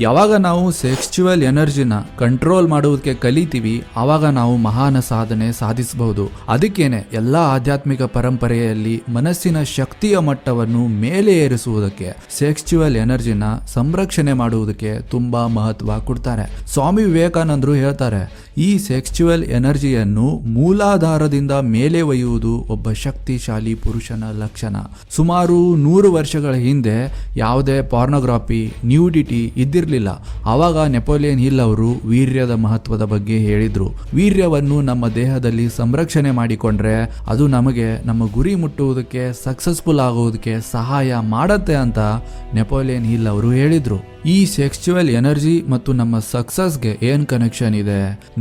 ಯಾವಾಗ ನಾವು ಸೆಕ್ಸ್ಚುವಲ್ ಎನರ್ಜಿನ ಕಂಟ್ರೋಲ್ ಮಾಡುವುದಕ್ಕೆ ಕಲಿತೀವಿ ಆವಾಗ ನಾವು ಮಹಾನ ಸಾಧನೆ ಸಾಧಿಸಬಹುದು. ಅದಕ್ಕೇನೆ ಎಲ್ಲ ಆಧ್ಯಾತ್ಮಿಕ ಪರಂಪರೆಯಲ್ಲಿ ಮನಸ್ಸಿನ ಶಕ್ತಿಯ ಮಟ್ಟವನ್ನು ಮೇಲೆ ಏರಿಸುವುದಕ್ಕೆ ಸೆಕ್ಸ್ಚುವಲ್ ಎನರ್ಜಿನ ಸಂರಕ್ಷಣೆ ಮಾಡುವುದಕ್ಕೆ ತುಂಬಾ ಮಹತ್ವ ಕೊಡ್ತಾರೆ. ಸ್ವಾಮಿ ವಿವೇಕಾನಂದರು ಹೇಳ್ತಾರೆ ಈ ಸೆಕ್ಸ್ಚುವಲ್ ಎನರ್ಜಿಯನ್ನು ಮೂಲಾಧಾರದಿಂದ ಮೇಲೆ ಒಯ್ಯುವುದು ಒಬ್ಬ ಶಕ್ತಿಶಾಲಿ ಪುರುಷನ ಲಕ್ಷಣ. ಸುಮಾರು ನೂರು ವರ್ಷಗಳ ಹಿಂದೆ ಯಾವುದೇ ಪಾರ್ನೋಗ್ರಾಫಿ ನ್ಯೂಡಿಟಿ ಇದ್ದಿರಲಿಲ್ಲ. ಆವಾಗ ನೆಪೋಲಿಯನ್ ಹಿಲ್ ಅವರು ವೀರ್ಯದ ಮಹತ್ವದ ಬಗ್ಗೆ ಹೇಳಿದ್ರು. ವೀರ್ಯವನ್ನು ನಮ್ಮ ದೇಹದಲ್ಲಿ ಸಂರಕ್ಷಣೆ ಮಾಡಿಕೊಂಡ್ರೆ ಅದು ನಮಗೆ ನಮ್ಮ ಗುರಿ ಮುಟ್ಟುವುದಕ್ಕೆ ಸಕ್ಸಸ್ಫುಲ್ ಆಗುವುದಕ್ಕೆ ಸಹಾಯ ಮಾಡತ್ತೆ ಅಂತ ನೆಪೋಲಿಯನ್ ಹಿಲ್ ಅವರು ಹೇಳಿದ್ರು. ಈ ಸೆಕ್ಸ್ಚುವಲ್ ಎನರ್ಜಿ ಮತ್ತು ನಮ್ಮ ಸಕ್ಸಸ್ಗೆ ಏನ್ ಕನೆಕ್ಷನ್ ಇದೆ?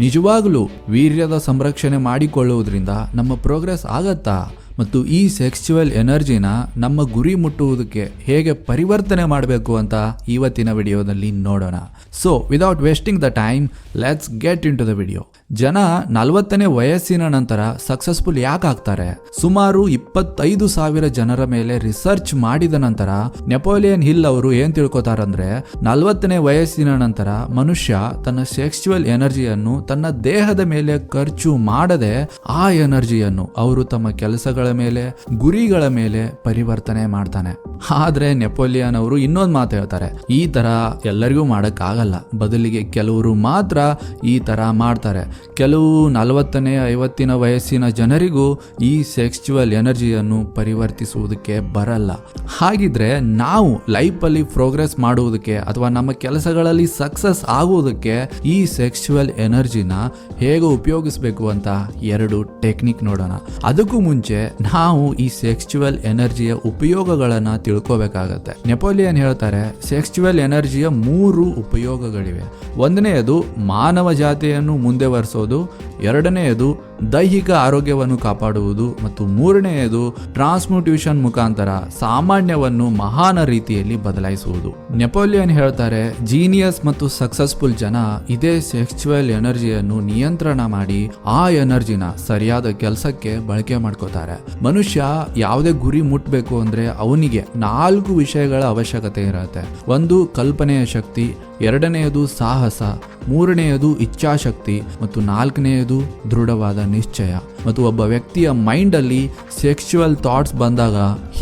ನಿಜವಾಗ್ಲೂ ವೀರ್ಯದ ಸಂರಕ್ಷಣೆ ಮಾಡಿಕೊಳ್ಳುವುದರಿಂದ ನಮ್ಮ ಪ್ರೋಗ್ರೆಸ್ ಆಗತ್ತಾ? ಮತ್ತು ಈ ಸೆಕ್ಸ್ಚುವಲ್ ಎನರ್ಜಿನ ನಮ್ಮ ಗುರಿ ಮುಟ್ಟುವುದಕ್ಕೆ ಹೇಗೆ ಪರಿವರ್ತನೆ ಮಾಡಬೇಕು ಅಂತ ಇವತ್ತಿನ ವಿಡಿಯೋದಲ್ಲಿ ನೋಡೋಣ. So without wasting the time let's get into the video ಜನ ನಲವತ್ತನೇ ವಯಸ್ಸಿನ ನಂತರ ಸಕ್ಸಸ್ಫುಲ್ ಯಾಕೆ ಆಗ್ತಾರೆ? ಸುಮಾರು ಇಪ್ಪತ್ತೈದು ಸಾವಿರ ಜನರ ಮೇಲೆ ರಿಸರ್ಚ್ ಮಾಡಿದ ನಂತರ ನೆಪೋಲಿಯನ್ ಹಿಲ್ ಅವರು ಏನ್ ತಿಳ್ಕೊತಾರಂದ್ರೆ, ನಲವತ್ತನೇ ವಯಸ್ಸಿನ ನಂತರ ಮನುಷ್ಯ ತನ್ನ ಸೆಕ್ಸುವಲ್ ಎನರ್ಜಿಯನ್ನು ತನ್ನ ದೇಹದ ಮೇಲೆ ಖರ್ಚು ಮಾಡದೆ ಆ ಎನರ್ಜಿಯನ್ನು ಅವರು ತಮ್ಮ ಕೆಲಸಗಳ ಮೇಲೆ, ಗುರಿಗಳ ಮೇಲೆ ಪರಿವರ್ತನೆ ಮಾಡ್ತಾನೆ. ಆದ್ರೆ ನೆಪೋಲಿಯನ್ ಅವರು ಇನ್ನೊಂದು ಮಾತು ಹೇಳ್ತಾರೆ, ಈ ತರ ಎಲ್ಲರಿಗೂ ಮಾಡಕ್ಕಾಗಲ್ಲ. ಬದಲಿಗೆ ಕೆಲವರು ಮಾತ್ರ ಈ ತರ ಮಾಡ್ತಾರೆ. ಕೆಲವು ನಲವತ್ತನೇ, ಐವತ್ತಿನ ವಯಸ್ಸಿನ ಜನರಿಗೂ ಈ ಸೆಕ್ಸ್ಚುವಲ್ ಎನರ್ಜಿಯನ್ನು ಪರಿವರ್ತಿಸುವುದಕ್ಕೆ ಬರಲ್ಲ. ಹಾಗಿದ್ರೆ ನಾವು ಲೈಫಲ್ಲಿ ಪ್ರೋಗ್ರೆಸ್ ಮಾಡುವುದಕ್ಕೆ ಅಥವಾ ನಮ್ಮ ಕೆಲಸಗಳಲ್ಲಿ ಸಕ್ಸಸ್ ಆಗುವುದಕ್ಕೆ ಈ ಸೆಕ್ಸ್ಚುವಲ್ ಎನರ್ಜಿನ ಹೇಗೆ ಉಪಯೋಗಿಸಬೇಕು ಅಂತ ಎರಡು ಟೆಕ್ನಿಕ್ ನೋಡೋಣ. ಅದಕ್ಕೂ ಮುಂಚೆ ನಾವು ಈ ಸೆಕ್ಸ್ಚುವಲ್ ಎನರ್ಜಿಯ ಉಪಯೋಗಗಳನ್ನ ತಿಳ್ಕೋಬೇಕಾಗತ್ತೆ. ನೆಪೋಲಿಯನ್ ಹೇಳ್ತಾರೆ ಸೆಕ್ಸ್ಚುವಲ್ ಎನರ್ಜಿಯ ಮೂರು ಉಪಯೋಗಗಳಿವೆ. ಒಂದನೆಯದು ಮಾನವ ಜಾತಿಯನ್ನು ಮುಂದೆ ವರ್ಸೋದು ಎರಡನೆಯದು ದೈಹಿಕ ಆರೋಗ್ಯವನ್ನು ಕಾಪಾಡುವುದು ಮತ್ತು ಮೂರನೆಯದು ಟ್ರಾನ್ಸ್ಮ್ಯೂಟ್ಯೂಷನ್ ಮುಖಾಂತರ ಸಾಮಾನ್ಯವನ್ನು ಮಹಾನ ರೀತಿಯಲ್ಲಿ ಬದಲಾಯಿಸುವುದು. ನೆಪೋಲಿಯನ್ ಹೇಳ್ತಾರೆ, ಜೀನಿಯಸ್ ಮತ್ತು ಸಕ್ಸಸ್ಫುಲ್ ಜನ ಇದೇ ಸೆಕ್ಚುವಲ್ ಎನರ್ಜಿಯನ್ನು ನಿಯಂತ್ರಣ ಮಾಡಿ ಆ ಎನರ್ಜಿನ ಸರಿಯಾದ ಕೆಲಸಕ್ಕೆ ಬಳಕೆ ಮಾಡ್ಕೋತಾರೆ. ಮನುಷ್ಯ ಯಾವುದೇ ಗುರಿ ಮುಟ್ಬೇಕು ಅಂದ್ರೆ ಅವನಿಗೆ ನಾಲ್ಕು ವಿಷಯಗಳ ಅವಶ್ಯಕತೆ ಇರುತ್ತೆ. ಒಂದು, ಕಲ್ಪನೆಯ ಶಕ್ತಿ, ಎರಡನೆಯದು ಸಾಹಸ, ಮೂರನೆಯದು ಇಚ್ಛಾಶಕ್ತಿ ಮತ್ತು ನಾಲ್ಕನೆಯದು ದೃಢವಾದ ನಿಶ್ಚಯ ಮತ್ತು ಒಬ್ಬ ವ್ಯಕ್ತಿಯ ಮೈಂಡಲ್ಲಿ ಸೆಕ್ಸ್ಚುವಲ್ ಥಾಟ್ಸ್ ಬಂದಾಗ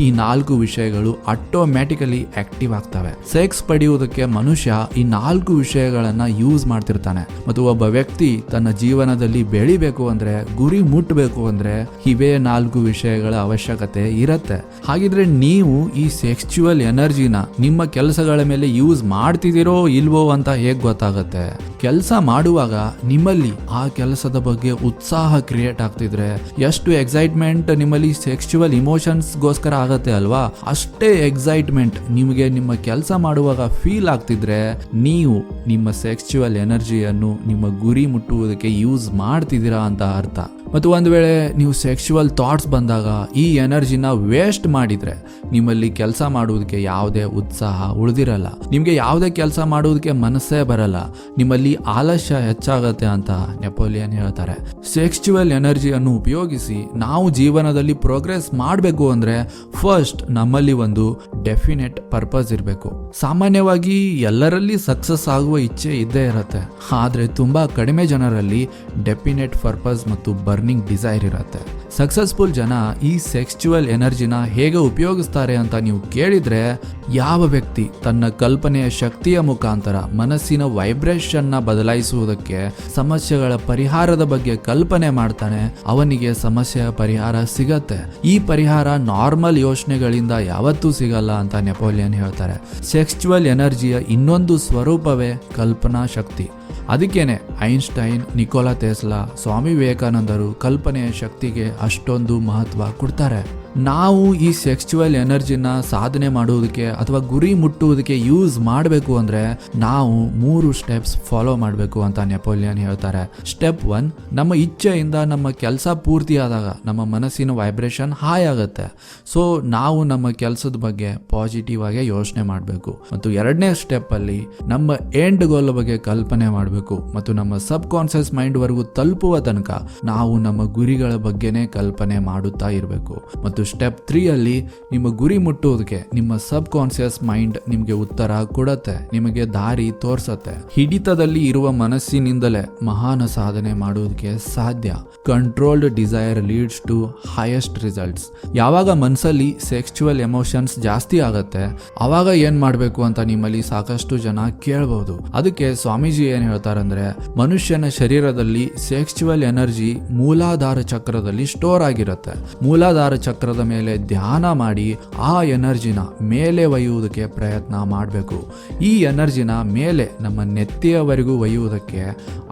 ಈ ನಾಲ್ಕು ವಿಷಯಗಳು ಆಟೋಮ್ಯಾಟಿಕಲಿ ಆಕ್ಟಿವ್ ಆಗ್ತವೆ. ಸೆಕ್ಸ್ ಪಡೆಯುವುದಕ್ಕೆ ಮನುಷ್ಯ ಈ ನಾಲ್ಕು ವಿಷಯಗಳನ್ನ ಯೂಸ್ ಮಾಡ್ತಿರ್ತಾನೆ. ಮತ್ತು ಒಬ್ಬ ವ್ಯಕ್ತಿ ತನ್ನ ಜೀವನದಲ್ಲಿ ಬೆಳಿಬೇಕು ಅಂದ್ರೆ, ಗುರಿ ಮುಟ್ಟಬೇಕು ಅಂದ್ರೆ ಇವೇ ನಾಲ್ಕು ವಿಷಯಗಳ ಅವಶ್ಯಕತೆ ಇರತ್ತೆ. ಹಾಗಿದ್ರೆ ನೀವು ಈ ಸೆಕ್ಚುವಲ್ ಎನರ್ಜಿನ ನಿಮ್ಮ ಕೆಲಸಗಳ ಮೇಲೆ ಯೂಸ್ ಮಾಡ್ತಿದ್ದೀರೋ ಇಲ್ವೋ ಅಂತ ಹೇಗ್ ಗೊತ್ತಾಗುತ್ತೆ? ಕೆಲಸ ಮಾಡುವಾಗ ನಿಮ್ಮಲ್ಲಿ ಆ ಕೆಲಸದ ಬಗ್ಗೆ ಉತ್ಸಾಹ ಕ್ರಿಯೇಟ್ ಆಗ್ತಿದ್ರೆ ಎಷ್ಟು ಎಕ್ಸೈಟ್ಮೆಂಟ್ ನಿಮ್ಮಲ್ಲಿ ಸೆಕ್ಚುವಲ್ ಇಮೋಷನ್ಸ್ಗೋಸ್ಕರ ಆಗತ್ತೆ ಅಲ್ವಾ? ಅಷ್ಟೇ ಎಕ್ಸೈಟ್ಮೆಂಟ್ ನಿಮಗೆ ನಿಮ್ಮ ಕೆಲಸ ಮಾಡುವಾಗ ಫೀಲ್ ಆಗ್ತಿದ್ರೆ, ನೀವು ನಿಮ್ಮ ಸೆಕ್ಚುವಲ್ ಎನರ್ಜಿಯನ್ನು ನಿಮ್ಮ ಗುರಿ ಮುಟ್ಟುವುದಕ್ಕೆ ಯೂಸ್ ಮಾಡ್ತಿದ್ದೀರಾ ಅಂತ ಅರ್ಥ. ಮತ್ತು ಒಂದು ವೇಳೆ ನೀವು ಸೆಕ್ಷುವಲ್ ಥಾಟ್ಸ್ ಬಂದಾಗ ಈ ಎನರ್ಜಿನ ವೇಸ್ಟ್ ಮಾಡಿದ್ರೆ ನಿಮ್ಮಲ್ಲಿ ಕೆಲಸ ಮಾಡುವುದಕ್ಕೆ ಯಾವುದೇ ಉತ್ಸಾಹ ಉಳಿದಿರಲ್ಲ. ನಿಮಗೆ ಯಾವುದೇ ಕೆಲಸ ಮಾಡುವುದಕ್ಕೆ ಮನಸ್ಸೇ ಬರಲ್ಲ. ನಿಮ್ಮಲ್ಲಿ ಆಲಸ್ಯ ಹೆಚ್ಚಾಗತ್ತೆ ಅಂತ ನೆಪೋಲಿಯನ್ ಹೇಳ್ತಾರೆ. ಸೆಕ್ಷುವಲ್ ಎನರ್ಜಿಯನ್ನು ಉಪಯೋಗಿಸಿ ನಾವು ಜೀವನದಲ್ಲಿ ಪ್ರೋಗ್ರೆಸ್ ಮಾಡಬೇಕು ಅಂದ್ರೆ ಫಸ್ಟ್ ನಮ್ಮಲ್ಲಿ ಒಂದು ಡೆಫಿನೆಟ್ ಪರ್ಪಸ್ ಇರಬೇಕು. ಸಾಮಾನ್ಯವಾಗಿ ಎಲ್ಲರಲ್ಲಿ ಸಕ್ಸಸ್ ಆಗುವ ಇಚ್ಛೆ ಇದ್ದೇ ಇರುತ್ತೆ. ಆದರೆ ತುಂಬಾ ಕಡಿಮೆ ಜನರಲ್ಲಿ ಡೆಫಿನೆಟ್ ಪರ್ಪಸ್ ಮತ್ತು ಬರ್ನಿಂಗ್ ಡಿಸೈರ್ ಇರುತ್ತೆ. ಸಕ್ಸಸ್ಫುಲ್ ಜನ ಈ ಸೆಕ್ಸ್ಚುವಲ್ ಎನರ್ಜಿನ ಹೇಗೆ ಉಪಯೋಗಿಸ್ತಾರೆ ಅಂತ ನೀವು ಕೇಳಿದ್ರೆ, ಯಾವ ವ್ಯಕ್ತಿ ತನ್ನ ಕಲ್ಪನೆಯ ಶಕ್ತಿಯ ಮುಖಾಂತರ ಮನಸ್ಸಿನ ವೈಬ್ರೇಷನ್ನ ಬದಲಾಯಿಸುವುದಕ್ಕೆ ಸಮಸ್ಯೆಗಳ ಪರಿಹಾರದ ಬಗ್ಗೆ ಕಲ್ಪನೆ ಮಾಡ್ತಾನೆ, ಅವನಿಗೆ ಸಮಸ್ಯೆಯ ಪರಿಹಾರ ಸಿಗತ್ತೆ. ಈ ಪರಿಹಾರ ನಾರ್ಮಲ್ ಯೋಚನೆಗಳಿಂದ ಯಾವತ್ತೂ ಸಿಗಲ್ಲ ಅಂತ ನೆಪೋಲಿಯನ್ ಹೇಳ್ತಾರೆ. ಸೆಕ್ಸ್ಚುವಲ್ ಎನರ್ಜಿಯ ಇನ್ನೊಂದು ಸ್ವರೂಪವೇ ಕಲ್ಪನಾ ಶಕ್ತಿ. ಅದಕ್ಕೇನೆ ಐನ್ಸ್ಟೈನ್ ನಿಕೋಲಾ ತೇಸ್ಲಾ ಸ್ವಾಮಿ ವಿವೇಕಾನಂದರು ಕಲ್ಪನೆಯ ಶಕ್ತಿಗೆ ಅಷ್ಟೊಂದು ಮಹತ್ವ ಕೊಡ್ತಾರೆ. ನಾವು ಈ ಸೆಕ್ಸ್ಚುವಲ್ ಎನರ್ಜಿನ ಸಾಧನೆ ಮಾಡುವುದಕ್ಕೆ ಅಥವಾ ಗುರಿ ಮುಟ್ಟುವುದಕ್ಕೆ ಯೂಸ್ ಮಾಡಬೇಕು ಅಂದ್ರೆ ನಾವು ಮೂರು ಸ್ಟೆಪ್ಸ್ ಫಾಲೋ ಮಾಡಬೇಕು ಅಂತ ನೆಪೋಲಿಯನ್ ಹೇಳ್ತಾರೆ. ಸ್ಟೆಪ್ ಒನ್ ನಮ್ಮ ಇಚ್ಛೆಯಿಂದ ನಮ್ಮ ಕೆಲಸ ಪೂರ್ತಿ ಆದಾಗ ನಮ್ಮ ಮನಸ್ಸಿನ ವೈಬ್ರೇಷನ್ ಹಾಯ್ ಆಗುತ್ತೆ. ಸೊ ನಾವು ನಮ್ಮ ಕೆಲಸದ ಬಗ್ಗೆ ಪಾಸಿಟಿವ್ ಆಗಿ ಯೋಚನೆ ಮಾಡಬೇಕು. ಮತ್ತು ಎರಡನೇ ಸ್ಟೆಪ್ ಅಲ್ಲಿ ನಮ್ಮ ಎಂಡ್ ಗೋಲ್ ಬಗ್ಗೆ ಕಲ್ಪನೆ ಮಾಡಬೇಕು. ಮತ್ತು ನಮ್ಮ ಸಬ್ ಕಾನ್ಸಿಯಸ್ ಮೈಂಡ್ ವರೆಗೂ ತಲುಪುವ ತನಕ ನಾವು ನಮ್ಮ ಗುರಿಗಳ ಬಗ್ಗೆನೇ ಕಲ್ಪನೆ ಮಾಡುತ್ತಾ ಇರಬೇಕು. ಮತ್ತು ಸ್ಟೆಪ್ ತ್ರೀ ಅಲ್ಲಿ ನಿಮ್ಮ ಗುರಿ ಮುಟ್ಟೋದಕ್ಕೆ ನಿಮ್ಮ ಸಬ್ ಕಾನ್ಸಿಯಸ್ ಮೈಂಡ್ ನಿಮಗೆ ಉತ್ತರ ಕೊಡತ್ತೆ, ನಿಮಗೆ ದಾರಿ ತೋರ್ಸತ್ತೆ. ಹಿಡಿತದಲ್ಲಿ ಇರುವ ಮನಸ್ಸಿನಿಂದಲೇ ಮಹಾನ ಸಾಧನೆ ಮಾಡೋದಕ್ಕೆ ಸಾಧ್ಯ. Controlled desire leads to highest results ಯಾವಾಗ ಮನಸ್ಸಲ್ಲಿ ಸೆಕ್ಚುವಲ್ ಎಮೋಷನ್ಸ್ ಜಾಸ್ತಿ ಆಗತ್ತೆ, ಅವಾಗ ಏನ್ ಮಾಡಬೇಕು ಅಂತ ನಿಮ್ಮಲ್ಲಿ ಸಾಕಷ್ಟು ಜನ ಕೇಳಬಹುದು ಅದಕ್ಕೆ ಸ್ವಾಮೀಜಿ ಏನ್ ಹೇಳ್ತಾರಂದ್ರೆ, ಮನುಷ್ಯನ ಶರೀರದಲ್ಲಿ ಸೆಕ್ಚುವಲ್ ಎನರ್ಜಿ ಮೂಲಾಧಾರ ಚಕ್ರದಲ್ಲಿ ಸ್ಟೋರ್ ಆಗಿರುತ್ತೆ. ಮೂಲಾಧಾರ ಚಕ್ರದ ಮೇಲೆ ಧ್ಯಾನ ಮಾಡಿ ಆ ಎನರ್ಜಿನ ಮೇಲೆ ಒಯ್ಯುವುದಕ್ಕೆ ಪ್ರಯತ್ನ ಮಾಡಬೇಕು. ಈ ಎನರ್ಜಿನ ಮೇಲೆ ನಮ್ಮ ನೆತ್ತಿಯವರೆಗೂ ಒಯ್ಯುವುದಕ್ಕೆ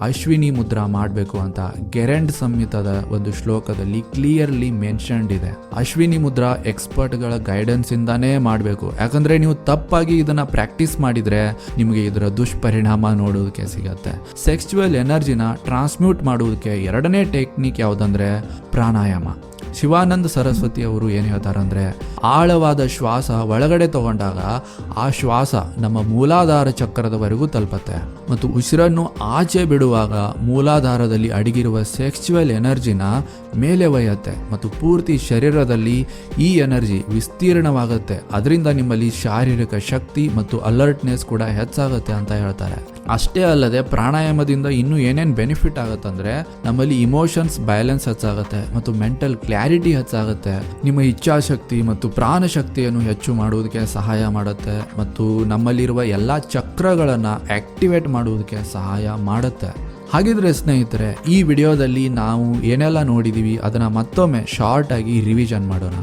ಅಶ್ವಿನಿ ಮುದ್ರಾ ಮಾಡಬೇಕು ಅಂತ ಗೆರೆಂಡ್ ಸಂಹಿತದ ಒಂದು ಶ್ಲೋಕದಲ್ಲಿ ಕ್ಲಿಯರ್ಲಿ ಮೆನ್ಷನ್ಡ್ ಇದೆ. ಅಶ್ವಿನಿ ಮುದ್ರಾ ಎಕ್ಸ್ಪರ್ಟ್ಗಳ ಗೈಡೆನ್ಸ್ ಇಂದಾನೇ ಮಾಡಬೇಕು. ಯಾಕಂದ್ರೆ ನೀವು ತಪ್ಪಾಗಿ ಇದನ್ನ ಪ್ರಾಕ್ಟೀಸ್ ಮಾಡಿದ್ರೆ ನಿಮಗೆ ಇದರ ದುಷ್ಪರಿಣಾಮ ನೋಡೋದಕ್ಕೆ ಸಿಗತ್ತೆ. ಸೆಕ್ಚುವಲ್ ಎನರ್ಜಿನ ಟ್ರಾನ್ಸ್ಮ್ಯೂಟ್ ಮಾಡುವುದಕ್ಕೆ ಎರಡನೇ ಟೆಕ್ನಿಕ್ ಯಾವುದಂದ್ರೆ ಪ್ರಾಣಾಯಾಮ. ಶಿವಾನಂದ ಸರಸ್ವತಿ ಅವರು ಏನು ಅಂದರೆ, ಆಳವಾದ ಶ್ವಾಸ ಒಳಗಡೆ ತಗೊಂಡಾಗ ಆ ಶ್ವಾಸ ನಮ್ಮ ಮೂಲಾಧಾರ ಚಕ್ರದವರೆಗೂ ತಲುಪತ್ತೆ. ಮತ್ತು ಉಸಿರನ್ನು ಆಚೆ ಬಿಡುವಾಗ ಮೂಲಾಧಾರದಲ್ಲಿ ಅಡಗಿರುವ ಸೆಕ್ಚುವಲ್ ಎನರ್ಜಿನ ಮೇಲೆ ಒಯ್ಯತ್ತೆ. ಮತ್ತು ಪೂರ್ತಿ ಶರೀರದಲ್ಲಿ ಈ ಎನರ್ಜಿ ವಿಸ್ತೀರ್ಣವಾಗುತ್ತೆ. ಅದರಿಂದ ನಿಮ್ಮಲ್ಲಿ ಶಾರೀರಿಕ ಶಕ್ತಿ ಮತ್ತು ಅಲರ್ಟ್ನೆಸ್ ಕೂಡ ಹೆಚ್ಚಾಗುತ್ತೆ ಅಂತ ಹೇಳ್ತಾರೆ. ಅಷ್ಟೇ ಅಲ್ಲದೆ ಪ್ರಾಣಾಯಾಮದಿಂದ ಇನ್ನೂ ಏನೇನು ಬೆನಿಫಿಟ್ ಆಗುತ್ತಂದ್ರೆ, ನಮ್ಮಲ್ಲಿ ಇಮೋಷನ್ಸ್ ಬ್ಯಾಲೆನ್ಸ್ ಹೆಚ್ಚಾಗುತ್ತೆ. ಮತ್ತು ಮೆಂಟಲ್ ಕ್ಲಾರಿಟಿ ಹೆಚ್ಚಾಗುತ್ತೆ. ನಿಮ್ಮ ಇಚ್ಛಾಶಕ್ತಿ ಮತ್ತು ಪ್ರಾಣ ಶಕ್ತಿಯನ್ನು ಹೆಚ್ಚು ಮಾಡುವುದಕ್ಕೆ ಸಹಾಯ ಮಾಡುತ್ತೆ ಮತ್ತು ನಮ್ಮಲ್ಲಿರುವ ಎಲ್ಲ ಚಕ್ರಗಳನ್ನು ಆಕ್ಟಿವೇಟ್ ಮಾಡುವುದಕ್ಕೆ ಸಹಾಯ ಮಾಡುತ್ತೆ. ಹಾಗಿದ್ರೆ ಸ್ನೇಹಿತರೆ, ಈ ವಿಡಿಯೋದಲ್ಲಿ ನಾವು ಏನೆಲ್ಲ ನೋಡಿದೀವಿ, ಅದನ್ನ ಮತ್ತೊಮ್ಮೆ ಶಾರ್ಟ್ ಆಗಿ ರಿವಿಷನ್ ಮಾಡೋಣ.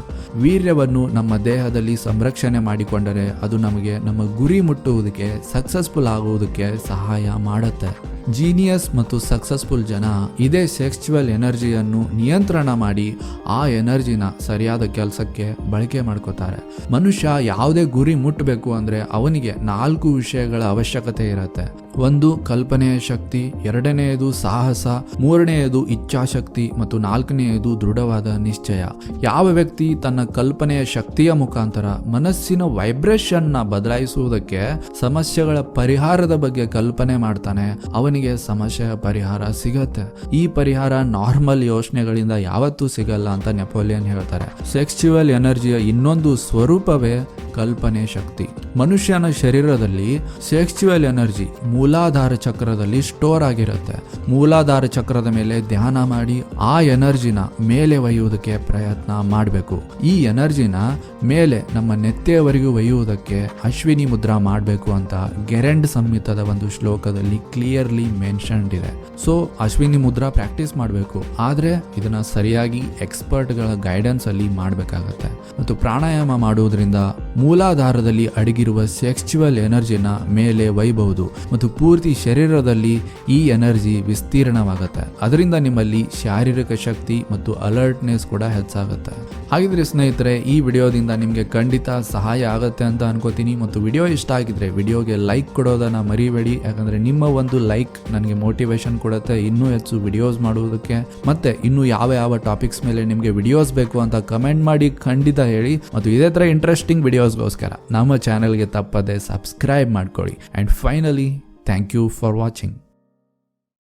ವೀರ್ಯವನ್ನು ನಮ್ಮ ದೇಹದಲ್ಲಿ ಸಂರಕ್ಷಣೆ ಮಾಡಿಕೊಂಡರೆ ಅದು ನಮಗೆ ನಮ್ಮ ಗುರಿ ಮುಟ್ಟುವುದಕ್ಕೆ ಸಕ್ಸಸ್ಫುಲ್ ಆಗುವುದಕ್ಕೆ ಸಹಾಯ ಮಾಡುತ್ತೆ. ಜೀನಿಯಸ್ ಮತ್ತು ಸಕ್ಸಸ್ಫುಲ್ ಜನ ಇದೇ ಸೆಕ್ಚುವಲ್ ಎನರ್ಜಿಯನ್ನು ನಿಯಂತ್ರಣ ಮಾಡಿ, ಆ ಎನರ್ಜಿನ ಸರಿಯಾದ ಕೆಲಸಕ್ಕೆ ಬಳಕೆ ಮಾಡ್ಕೋತಾರೆ. ಮನುಷ್ಯ ಯಾವುದೇ ಗುರಿ ಮುಟ್ಟಬೇಕು ಅಂದರೆ ಅವನಿಗೆ ನಾಲ್ಕು ವಿಷಯಗಳ ಅವಶ್ಯಕತೆ ಇರುತ್ತೆ. ಒಂದು ಕಲ್ಪನೆಯ ಶಕ್ತಿ, ಎರಡನೆಯದು ಸಾಹಸ, ಮೂರನೆಯದು ಇಚ್ಛಾಶಕ್ತಿ ಮತ್ತು ನಾಲ್ಕನೆಯದು ದೃಢವಾದ ನಿಶ್ಚಯ. ಯಾವ ವ್ಯಕ್ತಿ ತನ್ನ ಕಲ್ಪನೆಯ ಶಕ್ತಿಯ ಮುಖಾಂತರ ಮನಸ್ಸಿನ ವೈಬ್ರೇಷನ್ನ ಬದಲಾಯಿಸುವುದಕ್ಕೆ ಸಮಸ್ಯೆಗಳ ಪರಿಹಾರದ ಬಗ್ಗೆ ಕಲ್ಪನೆ ಮಾಡ್ತಾನೆ, ಅವನಿಗೆ ಸಮಸ್ಯೆಯ ಪರಿಹಾರ ಸಿಗತ್ತೆ. ಈ ಪರಿಹಾರ ನಾರ್ಮಲ್ ಯೋಚನೆಗಳಿಂದ ಯಾವತ್ತೂ ಸಿಗಲ್ಲ ಅಂತ ನೆಪೋಲಿಯನ್ ಹೇಳ್ತಾರೆ. ಸೆಕ್ಸ್ಚುವಲ್ ಎನರ್ಜಿಯ ಇನ್ನೊಂದು ಸ್ವರೂಪವೇ ಕಲ್ಪನೆ ಶಕ್ತಿ. ಮನುಷ್ಯನ ಶರೀರದಲ್ಲಿ ಸೆಕ್ಚುವಲ್ ಎನರ್ಜಿ ಮೂಲಾಧಾರ ಚಕ್ರದಲ್ಲಿ ಸ್ಟೋರ್ ಆಗಿರುತ್ತೆ. ಮೂಲಾಧಾರ ಚಕ್ರದ ಮೇಲೆ ಧ್ಯಾನ ಮಾಡಿ ಆ ಎನರ್ಜಿನ ಮೇಲೆ ಒಯ್ಯುವುದಕ್ಕೆ ಪ್ರಯತ್ನ ಮಾಡಬೇಕು. ಈ ಎನರ್ಜಿನ ಮೇಲೆ ನಮ್ಮ ನೆತ್ತೆಯವರೆಗೂ ಒಯ್ಯುವುದಕ್ಕೆ ಅಶ್ವಿನಿ ಮುದ್ರಾ ಮಾಡಬೇಕು ಅಂತ ಗೆರೆಂಡ್ ಸಂಹಿತದ ಒಂದು ಶ್ಲೋಕದಲ್ಲಿ ಕ್ಲಿಯರ್ಲಿ ಮೆನ್ಷನ್ಡ್ ಇದೆ. ಸೊ ಅಶ್ವಿನಿ ಮುದ್ರಾ ಪ್ರಾಕ್ಟೀಸ್ ಮಾಡಬೇಕು. ಆದರೆ ಇದನ್ನ ಸರಿಯಾಗಿ ಎಕ್ಸ್ಪರ್ಟ್ಗಳ ಗೈಡೆನ್ಸ್ ಅಲ್ಲಿ ಮಾಡಬೇಕಾಗತ್ತೆ. ಮತ್ತು ಪ್ರಾಣಾಯಾಮ ಮಾಡುವುದರಿಂದ ಮೂಲಾಧಾರದಲ್ಲಿ ಅಡಗಿರುವ ಸೆಕ್ಚುವಲ್ ಎನರ್ಜಿನ ಮೇಲೆ ಒಯ್ಯಬಹುದು ಮತ್ತು ಪೂರ್ತಿ ಶರೀರದಲ್ಲಿ ಈ ಎನರ್ಜಿ ವಿಸ್ತೀರ್ಣವಾಗುತ್ತೆ. ಅದರಿಂದ ನಿಮ್ಮಲ್ಲಿ ಶಾರೀರಿಕ ಶಕ್ತಿ ಮತ್ತು ಅಲರ್ಟ್ನೆಸ್ ಕೂಡ ಹೆಚ್ಚಾಗುತ್ತೆ ಹಾಗಿದ್ರೆ ಸ್ನೇಹಿತರೆ, ಈ ವಿಡಿಯೋದಿಂದ ನಿಮಗೆ ಖಂಡಿತ ಸಹಾಯ ಆಗುತ್ತೆ ಅಂತ ಅನ್ಕೋತೀನಿ. ಮತ್ತು ವಿಡಿಯೋ ಇಷ್ಟ ಆಗಿದ್ರೆ ವಿಡಿಯೋಗೆ ಲೈಕ್ ಕೊಡೋದನ್ನ ಮರಿಬೇಡಿ. ಯಾಕಂದ್ರೆ ನಿಮ್ಮ ಒಂದು ಲೈಕ್ ನನಗೆ ಮೋಟಿವೇಶನ್ ಕೊಡುತ್ತೆ. ಇನ್ನೂ ಹೆಚ್ಚು ವಿಡಿಯೋಸ್ ಮಾಡುವುದಕ್ಕೆ. ಮತ್ತೆ ಇನ್ನೂ ಯಾವ ಯಾವ ಟಾಪಿಕ್ಸ್ ಮೇಲೆ ನಿಮಗೆ ವಿಡಿಯೋಸ್ ಬೇಕು ಅಂತ ಕಮೆಂಟ್ ಮಾಡಿ ಖಂಡಿತ ಹೇಳಿ. ಮತ್ತು ಇದೇ ಥರ ಇಂಟ್ರೆಸ್ಟಿಂಗ್ ವಿಡಿಯೋಸ್ಗೋಸ್ಕರ ನಮ್ಮ ಚಾನೆಲ್ಗೆ ತಪ್ಪದೆ ಸಬ್ಸ್ಕ್ರೈಬ್ ಮಾಡ್ಕೊಳ್ಳಿ. And finally thank you for watching